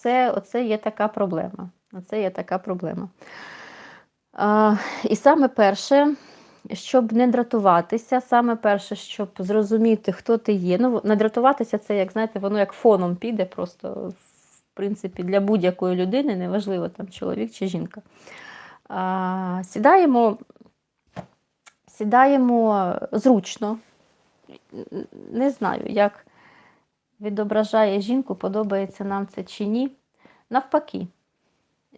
оце, оце є така проблема. Оце є така проблема. А, І саме перше, щоб не дратуватися, саме перше, щоб зрозуміти, хто ти є. Ну, не дратуватися, це, як знаєте, воно як фоном піде, просто, в принципі, для будь-якої людини, неважливо, там чоловік чи жінка. А, Сідаємо, сідаємо зручно. Не знаю, як відображає жінку, подобається нам це чи ні. Навпаки,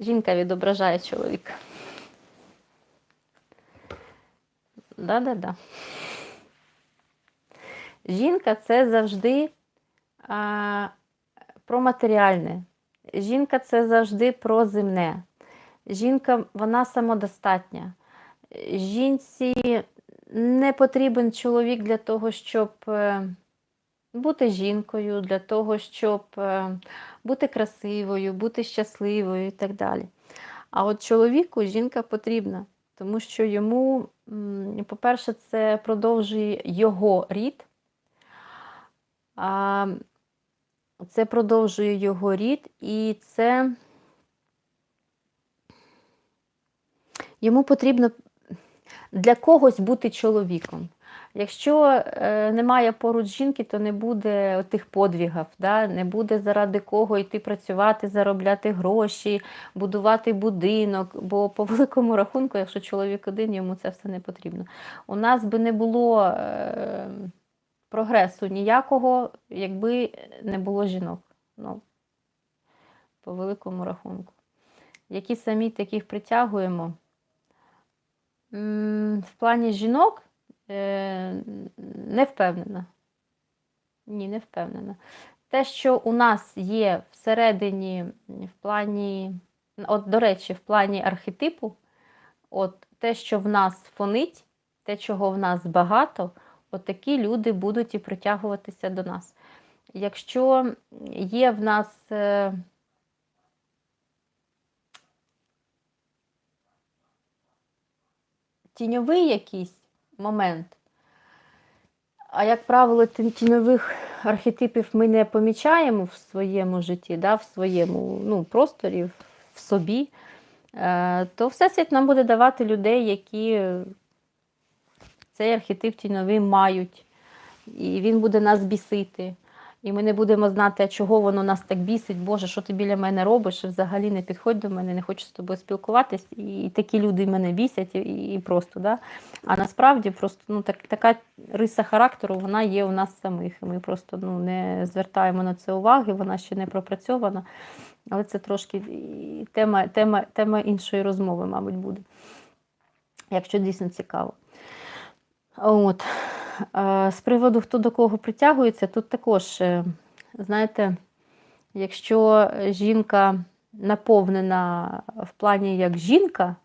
жінка відображає чоловіка. Да-да-да. Жінка це завжди а, про матеріальне. Жінка це завжди про земне. Жінка, вона самодостатня. Жінці не потрібен чоловік для того, щоб е, бути жінкою, для того, щоб е, бути красивою, бути щасливою і так далі. А от чоловіку жінка потрібна, тому що йому, по-перше, це продовжує його рід, це продовжує його рід, і це йому потрібно для когось бути чоловіком. Якщо е, немає поруч жінки, то не буде тих подвігів, да? не буде заради кого йти працювати, заробляти гроші, будувати будинок. Бо по великому рахунку, якщо чоловік один, йому це все не потрібно. У нас би не було е, прогресу ніякого, якби не було жінок. Ну, По великому рахунку. Які самі таких притягуємо. В плані жінок. Е, не впевнена. Ні, не впевнена. Те, що у нас є всередині, в плані, от, до речі, в плані архетипу, от те, що в нас фонить, те, чого в нас багато, от такі люди будуть і притягуватися до нас. Якщо є в нас е, тіньовий якийсь момент. А як правило, тіньових архетипів ми не помічаємо в своєму житті, да, в своєму ну, просторі, в собі, е, то Всесвіт нам буде давати людей, які цей архетип тіньовий мають, і він буде нас бісити. І ми не будемо знати, чого воно нас так бісить, Боже, що ти біля мене робиш, взагалі не підходь до мене, не хочу з тобою спілкуватись. І такі люди мене бісять, і і просто. Да? А насправді просто ну, так, така риса характеру вона є у нас самих. Ми просто ну, не звертаємо на це уваги, вона ще не пропрацьована. Але це трошки тема, тема, тема іншої розмови, мабуть, буде. Якщо дійсно цікаво. От. З приводу, хто до кого притягується, тут також, е, знаєте, якщо жінка наповнена в плані як жінка,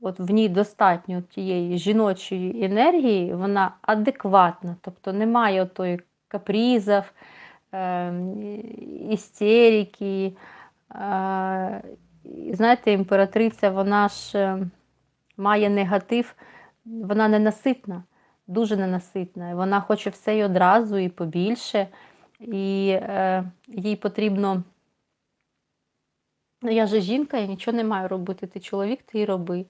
от в ній достатньо тієї жіночої енергії, вона адекватна, тобто немає тої капрізів, е, істерики. Знаєте, імператриця, вона ж е, має негатив, вона ненаситна дуже ненаситна. Вона хоче все і одразу, і побільше, і е, їй потрібно. Ну, я же жінка, я нічого не маю робити. Ти чоловік, ти і роби.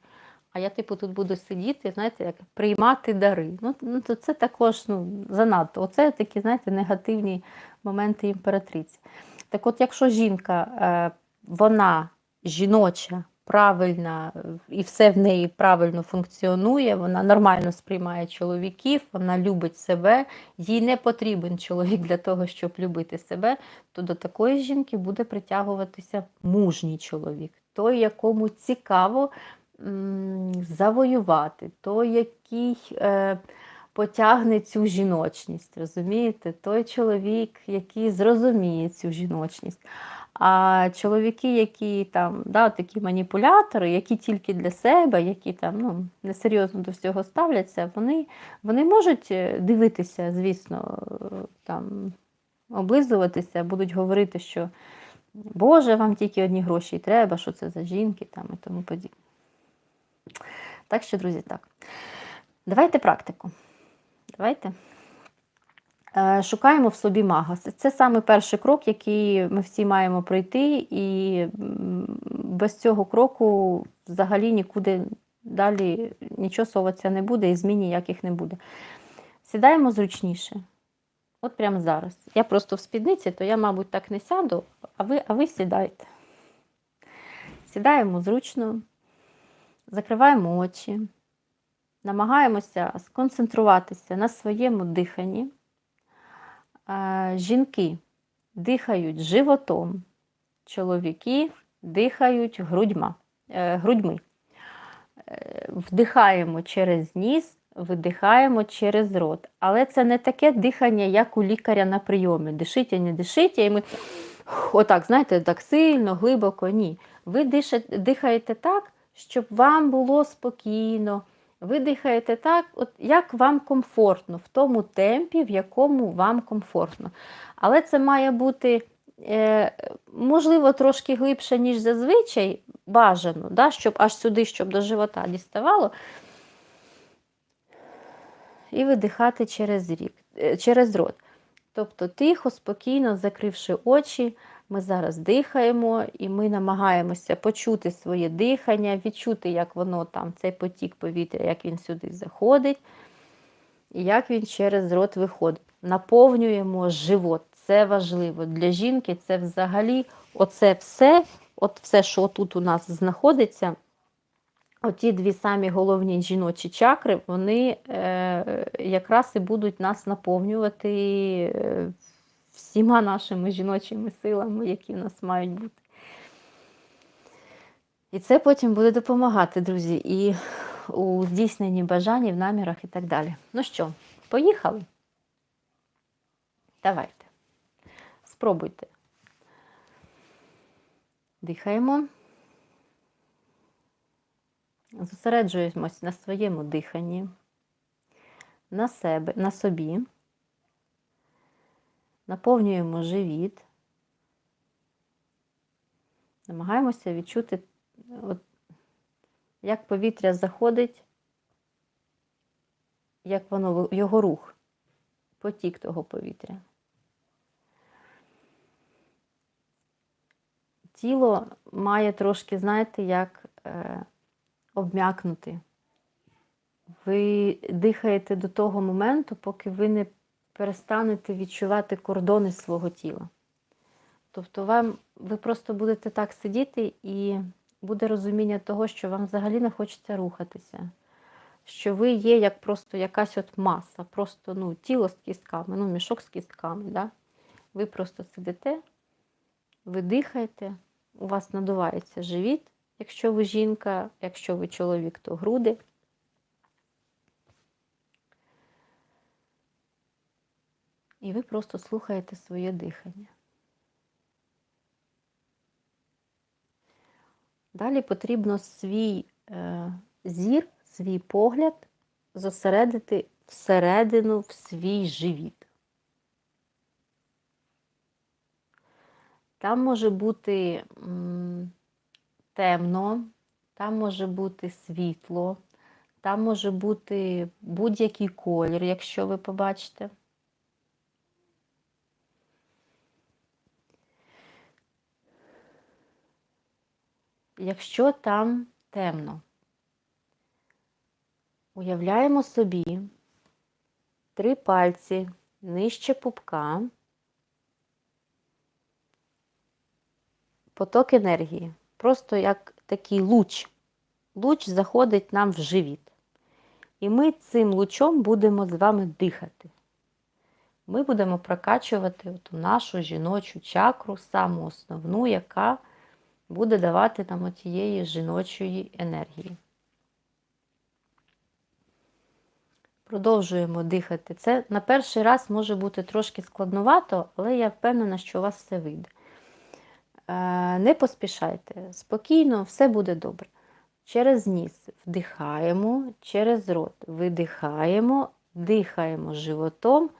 А я, типу, тут буду сидіти, знаєте, як приймати дари. Ну, ну то Це також ну, занадто. Оце такі, знаєте, негативні моменти імператриці. Так от, якщо жінка, е, вона жіноча, правильна і все в неї правильно функціонує, вона нормально сприймає чоловіків, вона любить себе, їй не потрібен чоловік для того, щоб любити себе, то до такої жінки буде притягуватися мужній чоловік, той, якому цікаво завоювати, той, який. Е Потягне цю жіночність, розумієте? Той чоловік, який зрозуміє цю жіночність. А чоловіки, які там, да, такі маніпулятори, які тільки для себе, які там ну, несерйозно до всього ставляться, вони вони можуть е, дивитися, звісно, там, облизуватися, будуть говорити, що Боже, вам тільки одні гроші треба, що це за жінки там, і тому подібне. Так що, друзі, так. Давайте практику. Давайте. Е, Шукаємо в собі мага. Це- саме перший крок, який ми всі маємо пройти, і без цього кроку взагалі нікуди далі нічого соватися не буде і змін ніяких не буде. Сідаємо зручніше. От прямо зараз. Я просто в спідниці, то я, мабуть, так не сяду, а ви, а ви сідайте. Сідаємо зручно, закриваємо очі, намагаємося сконцентруватися на своєму диханні. Жінки дихають животом, чоловіки дихають грудьма, е, грудьми. Е, Вдихаємо через ніс, видихаємо через рот. Але це не таке дихання, як у лікаря на прийомі. Дишите, не дишите, і ми отак, знаєте, так сильно, глибоко. Ні. Ви дихаєте так, щоб вам було спокійно. Ви дихаєте так, от як вам комфортно, в тому темпі, в якому вам комфортно. Але це має бути, е, можливо, трошки глибше, ніж зазвичай, бажано, да, щоб аж сюди, щоб до живота діставало. І видихати через, рік, е, через рот. Тобто тихо, спокійно, закривши очі, ми зараз дихаємо і ми намагаємося почути своє дихання, відчути, як воно там, цей потік повітря, як він сюди заходить, і як він через рот виходить. Наповнюємо живот. Це важливо. Для жінки це взагалі оце все, от все, що тут у нас знаходиться. Оті дві самі головні жіночі чакри, вони е, якраз і будуть нас наповнювати е, всіма нашими жіночими силами, які в нас мають бути. І це потім буде допомагати, друзі, і у здійсненні бажань, в намірах і так далі. Ну що, поїхали? Давайте. Спробуйте. Дихаємо. Зосереджуємось на своєму диханні, на себе, на собі, наповнюємо живіт, намагаємося відчути, от, як повітря заходить, як воно його рух, потік того повітря. Тіло має трошки, знаєте, як. Е, обм'якнути. Ви дихаєте до того моменту, поки ви не перестанете відчувати кордони свого тіла. Тобто вам, ви просто будете так сидіти і буде розуміння того, що вам взагалі не хочеться рухатися. Що ви є як просто якась от маса, просто ну, тіло з кістками, ну, мішок з кістками. Да? Ви просто сидите, ви дихаєте, у вас надувається живіт, якщо ви жінка, якщо ви чоловік, то груди. І ви просто слухаєте своє дихання. Далі потрібно свій е, зір, свій погляд зосередити всередину в свій живіт. Там може бути м, темно, там може бути світло, там може бути будь-який колір, якщо ви побачите. Якщо там темно, уявляємо собі три пальці нижче пупка, поток енергії, просто як такий луч. Луч заходить нам в живіт. І ми цим лучом будемо з вами дихати. Ми будемо прокачувати нашу жіночу чакру, саму основну, яка буде давати нам тієї жіночої енергії. Продовжуємо дихати. Це на перший раз може бути трошки складновато, але я впевнена, що у вас все вийде. Е, не поспішайте, спокійно, все буде добре. Через ніс вдихаємо, через рот видихаємо, дихаємо животом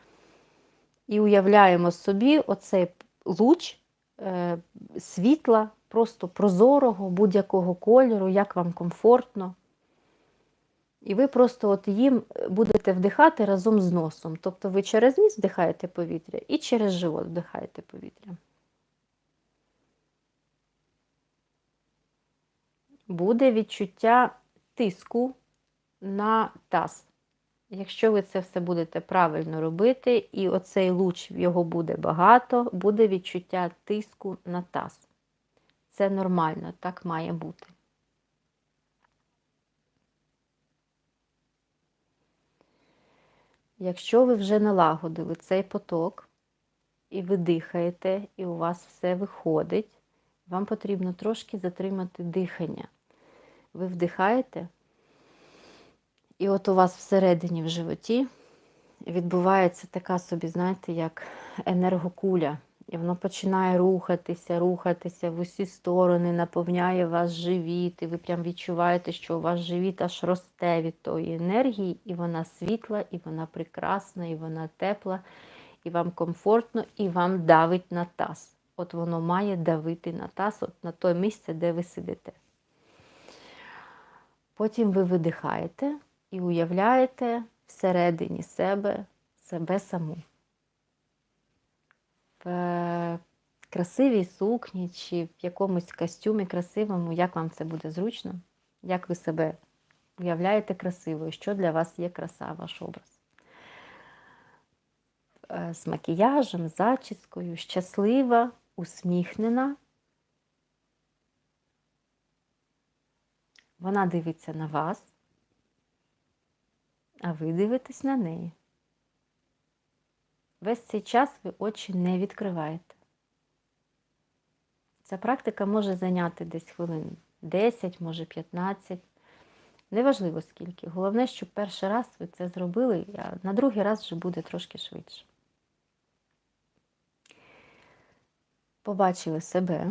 і уявляємо собі оцей луч е, світла, просто прозорого, будь-якого кольору, як вам комфортно. І ви просто от їм будете вдихати разом з носом. Тобто ви через ніс вдихаєте повітря і через живот вдихаєте повітря. Буде відчуття тиску на таз. Якщо ви це все будете правильно робити, і оцей луч його буде багато, буде відчуття тиску на таз. Це нормально, так має бути. Якщо ви вже налагодили цей поток, і ви дихаєте, і у вас все виходить, вам потрібно трошки затримати дихання. Ви вдихаєте, і от у вас всередині в животі відбувається така собі, знаєте, як енергокуля. І воно починає рухатися, рухатися в усі сторони, наповняє ваш живіт, і ви прям відчуваєте, що у вас живіт аж росте від тої енергії, і вона світла, і вона прекрасна, і вона тепла, і вам комфортно, і вам давить на таз. От воно має давити на таз, от на те місце, де ви сидите. Потім ви видихаєте і уявляєте всередині себе себе саму в красивій сукні чи в якомусь костюмі красивому, як вам це буде зручно, як ви себе уявляєте красивою, що для вас є краса, ваш образ. Е, з макіяжем, зачіскою, щаслива, усміхнена. Вона дивиться на вас, а ви дивитесь на неї. Весь цей час ви очі не відкриваєте. Ця практика може зайняти десь хвилин 10, може 15. Неважливо скільки. Головне, щоб перший раз ви це зробили, а на другий раз вже буде трошки швидше. Побачили себе,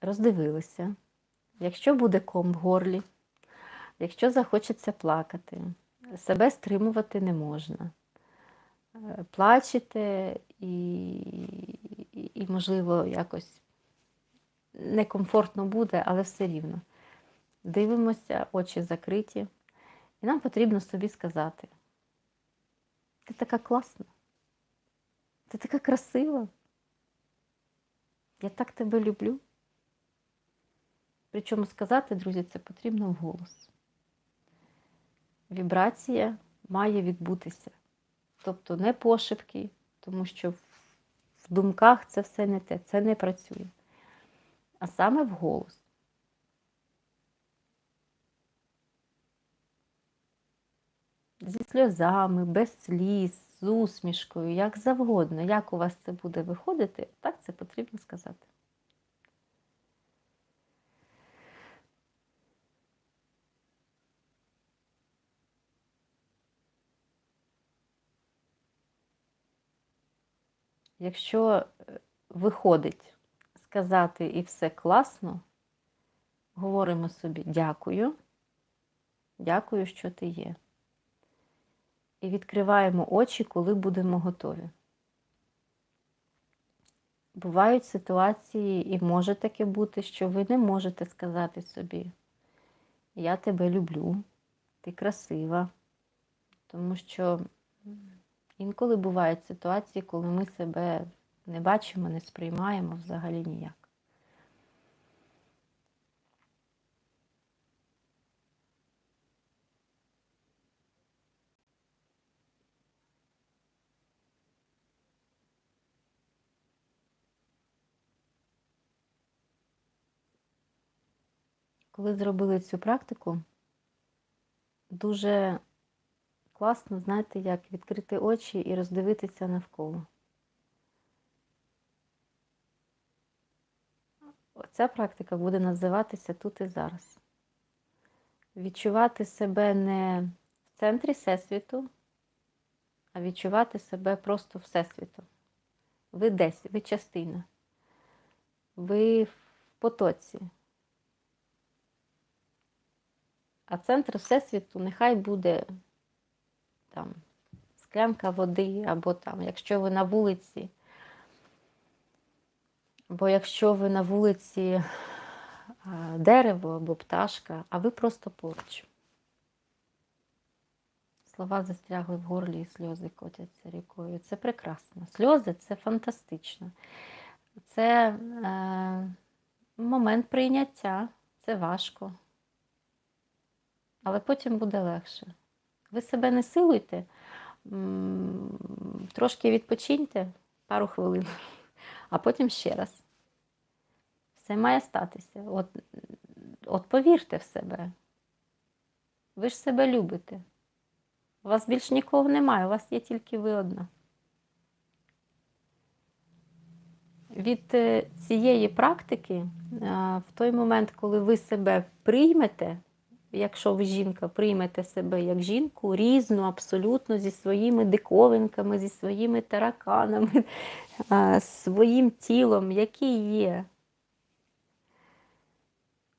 роздивилися. Якщо буде ком в горлі, якщо захочеться плакати, себе стримувати не можна. Е, плачете і, і, і, можливо, якось некомфортно буде, але все рівно. Дивимося, очі закриті, і нам потрібно собі сказати: ти така класна, ти така красива. Я так тебе люблю. Причому сказати, друзі, це потрібно вголос. Вібрація має відбутися. Тобто не пошепки, тому що в думках це все не те, це не працює. А саме в голос. Зі сльозами, без сліз, з усмішкою, як завгодно, як у вас це буде виходити, так це потрібно сказати. Якщо е, виходить сказати і все класно, говоримо собі дякую, дякую, що ти є. І відкриваємо очі, коли будемо готові. Бувають ситуації, і може таке бути, що ви не можете сказати собі, я тебе люблю, ти красива, тому що Інколи бувають ситуації, коли ми себе не бачимо, не сприймаємо взагалі ніяк. Коли зробили цю практику, дуже класно, знаєте, як відкрити очі і роздивитися навколо. Оця практика буде називатися тут і зараз. Відчувати себе не в центрі Всесвіту, а відчувати себе просто Всесвіту. Ви десь, ви частина. Ви в потоці. А центр Всесвіту нехай буде там склянка води, або там, якщо ви на вулиці, або якщо ви на вулиці дерево або пташка, а ви просто поруч. Слова застрягли в горлі і сльози котяться рікою. Це прекрасно. Сльози це фантастично. Це е, момент прийняття, це важко. Але потім буде легше. Ви себе не силуйте, трошки відпочиньте пару хвилин, а потім ще раз. Все має статися. От, от повірте в себе. Ви ж себе любите. У вас більш нікого немає, у вас є тільки ви одна. Від е, цієї практики, е, в той момент, коли ви себе приймете, якщо ви жінка, приймете себе як жінку, різну, абсолютно, зі своїми диковинками, зі своїми тараканами, своїм тілом, який є.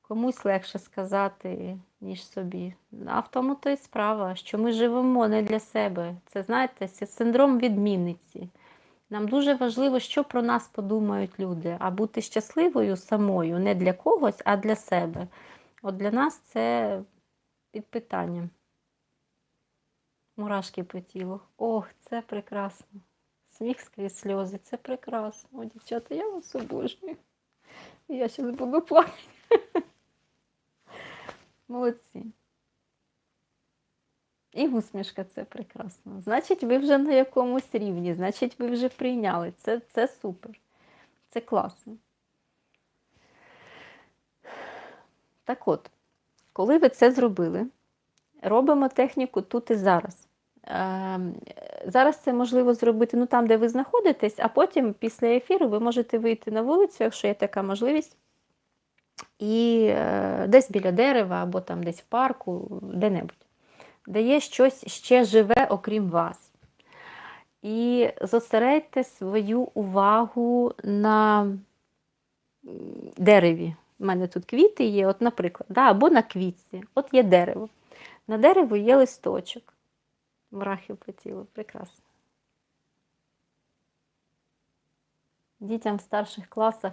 Комусь легше сказати, ніж собі. А в тому то й справа, що ми живемо не для себе. Це, знаєте, це синдром відмінниці. Нам дуже важливо, що про нас подумають люди, а бути щасливою самою не для когось, а для себе. От для нас це під питанням. Мурашки по тілу. Ох, це прекрасно. Сміх скрізь сльози, це прекрасно. Дівчата, я вас обожнюю. Я зараз буду плакати. Молодці. І усмішка це прекрасно. Значить, ви вже на якомусь рівні, значить, ви вже прийняли. Це, це супер. Це класно. Так от, коли ви це зробили, робимо техніку тут і зараз. Ем, Зараз це можливо зробити ну, там, де ви знаходитесь, а потім після ефіру ви можете вийти на вулицю, якщо є така можливість, і е, десь біля дерева або там десь в парку, де-небудь, де є щось ще живе, окрім вас. І зосередьте свою увагу на дереві. У мене тут квіти є, от, наприклад, да, або на квітці. От є дерево. На дереву є листочок. Мурахи по. Прекрасно. Дітям в старших класах.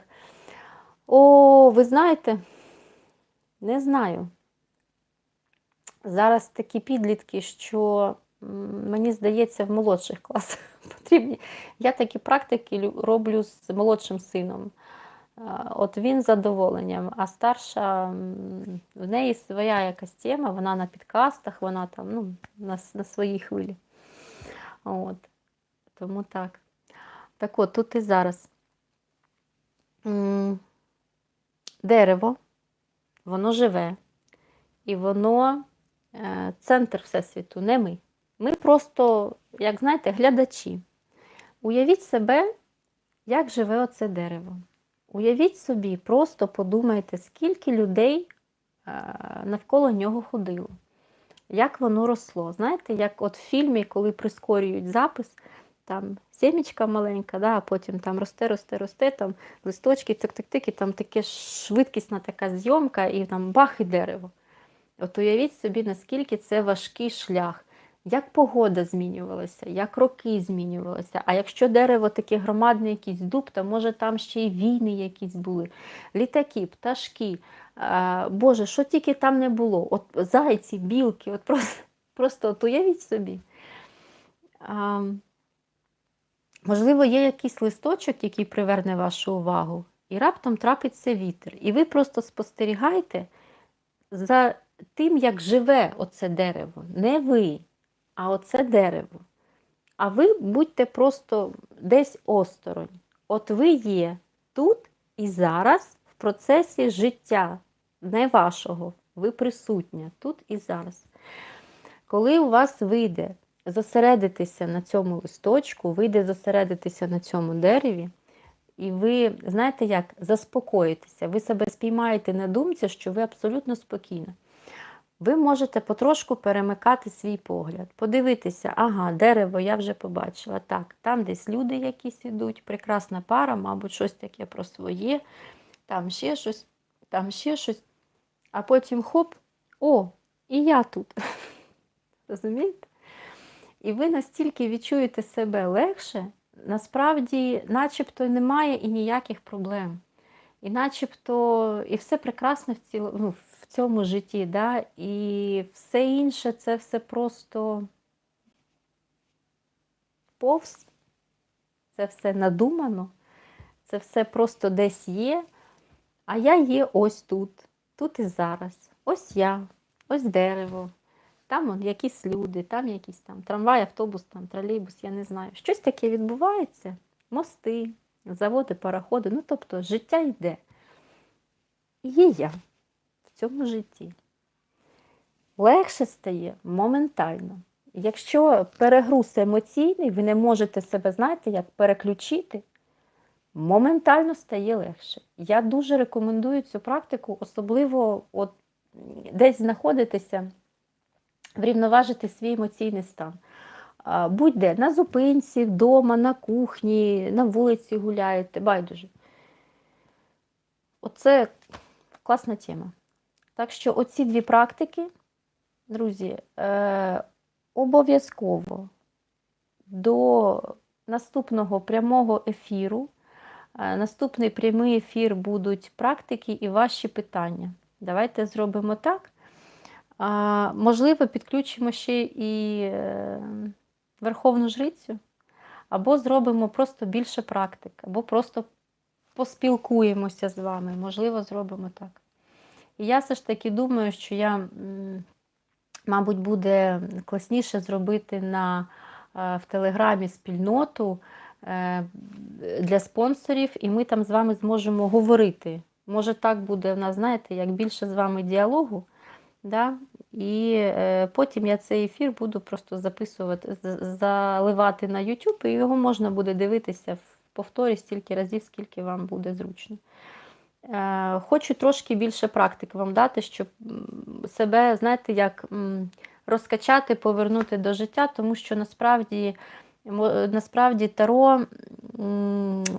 О, ви знаєте, не знаю. Зараз такі підлітки, що мені здається, в молодших класах потрібні. Я такі практики роблю з молодшим сином. От він з задоволенням, а старша в неї своя якась тема, вона на підкастах, вона там ну, на, на своїй хвилі. От. Тому так. Так от, тут і зараз. Дерево, воно живе, і воно е, центр Всесвіту, не ми. Ми просто, як знаєте, глядачі. Уявіть себе, як живе оце дерево. Уявіть собі, просто подумайте, скільки людей е, навколо нього ходило, як воно росло. Знаєте, як от в фільмі, коли прискорюють запис, там сімечка маленька, да, а потім там росте, росте, росте, там листочки, тик-тик-тик, і там таке швидкісна така зйомка, і там бах і дерево. От уявіть собі, наскільки це важкий шлях. Як погода змінювалася, як роки змінювалися. А якщо дерево таке громадне, якийсь дуб, то може там ще й війни якісь були, літаки, пташки. А, Боже, що тільки там не було? От зайці, білки, от просто, просто от уявіть собі. А, можливо, є якийсь листочок, який приверне вашу увагу, і раптом трапиться вітер. І ви просто спостерігаєте за тим, як живе оце дерево. Не ви, а оце дерево. А ви будьте просто десь осторонь. От ви є тут і зараз в процесі життя, не вашого. Ви присутня тут і зараз. Коли у вас вийде зосередитися на цьому листочку, вийде зосередитися на цьому дереві, і ви, знаєте як, заспокоїтеся, ви себе спіймаєте на думці, що ви абсолютно спокійна. Ви можете потрошку перемикати свій погляд, подивитися, ага, дерево я вже побачила. Так, там десь люди якісь ідуть, прекрасна пара, мабуть, щось таке про своє, там ще щось, там ще щось. А потім хоп, о, і я тут. Розумієте? І ви настільки відчуєте себе легше, насправді, начебто немає і ніяких проблем. І начебто, і все прекрасно в, ціло, ну, цьому житті, да? і все інше це все просто повз, це все надумано, це все просто десь є, а я є ось тут, тут і зараз. Ось я, ось дерево, там он, якісь люди, там якісь там трамвай, автобус, там тролейбус, я не знаю. Щось таке відбувається. Мости, заводи, пароходи. Ну, тобто життя йде. І є я цьому житті. Легше стає моментально. Якщо перегруз емоційний, ви не можете себе, знаєте, як переключити, моментально стає легше. Я дуже рекомендую цю практику, особливо от десь знаходитися, врівноважити свій емоційний стан. Будь-де, на зупинці, вдома, на кухні, на вулиці гуляєте, байдуже. Оце класна тема. Так що оці дві практики, друзі, е, обов'язково до наступного прямого ефіру. е, Наступний прямий ефір будуть практики і ваші питання. Давайте зробимо так. А, можливо, підключимо ще і е, Верховну Жрицю, або зробимо просто більше практик, або просто поспілкуємося з вами. Можливо, зробимо так. І я все ж таки думаю, що я, мабуть, буде класніше зробити на, е, в Телеграмі спільноту е, для спонсорів, і ми там з вами зможемо говорити. Може, так буде в нас, знаєте, як більше з вами діалогу. Да? І е, потім я цей ефір буду просто записувати, заливати на YouTube, і його можна буде дивитися в повторі стільки разів, скільки вам буде зручно. Е, Хочу трошки більше практик вам дати, щоб себе, знаєте, як розкачати, повернути до життя, тому що насправді, насправді таро,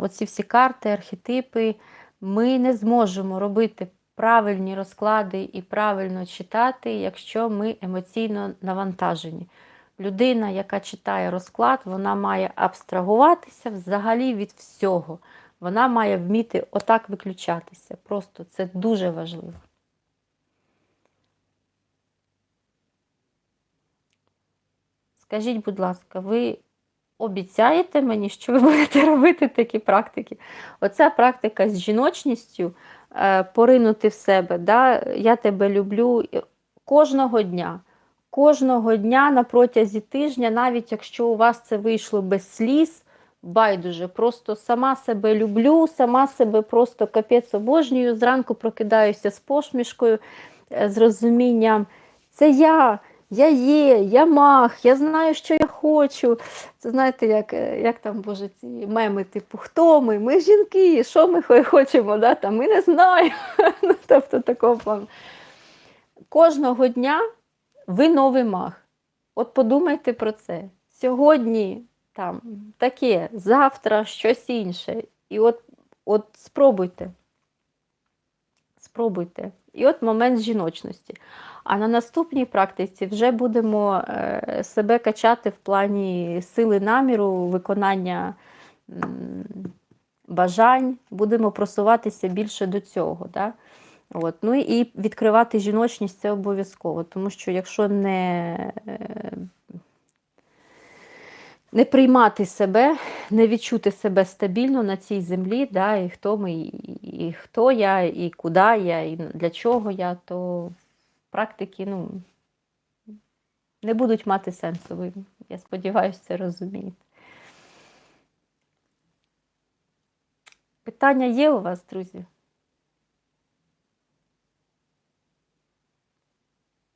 оці всі карти, архетипи, ми не зможемо робити правильні розклади і правильно читати, якщо ми емоційно навантажені. Людина, яка читає розклад, вона має абстрагуватися взагалі від всього. Вона має вміти отак виключатися. Просто це дуже важливо. Скажіть, будь ласка, ви обіцяєте мені, що ви будете робити такі практики? Оця практика з жіночністю, е, поринути в себе, да? я тебе люблю кожного дня. Кожного дня на протязі тижня, навіть якщо у вас це вийшло без сліз, байдуже, просто сама себе люблю, сама себе просто капець обожнюю. Зранку прокидаюся з посмішкою, е, з розумінням. Це я, я є, я мах, я знаю, що я хочу. Це знаєте, як, е, як там, боже, ці меми, типу, хто ми? Ми жінки, що ми хочемо, да? там, ми не знаємо. ну, тобто такого плану. Кожного дня ви новий мах. От подумайте про це. Сьогодні там таке, завтра щось інше. І от, от спробуйте. Спробуйте. І от момент жіночності. А на наступній практиці вже будемо е, себе качати в плані сили наміру, виконання бажань, будемо просуватися більше до цього. Да? От. Ну і відкривати жіночність це обов'язково, тому що якщо не, е, не приймати себе, не відчути себе стабільно на цій землі, да, і хто ми, і, і хто я, і куди я, і для чого я, то практики ну, не будуть мати сенсу. Ви, я сподіваюся, це розумієте. Питання є у вас, друзі?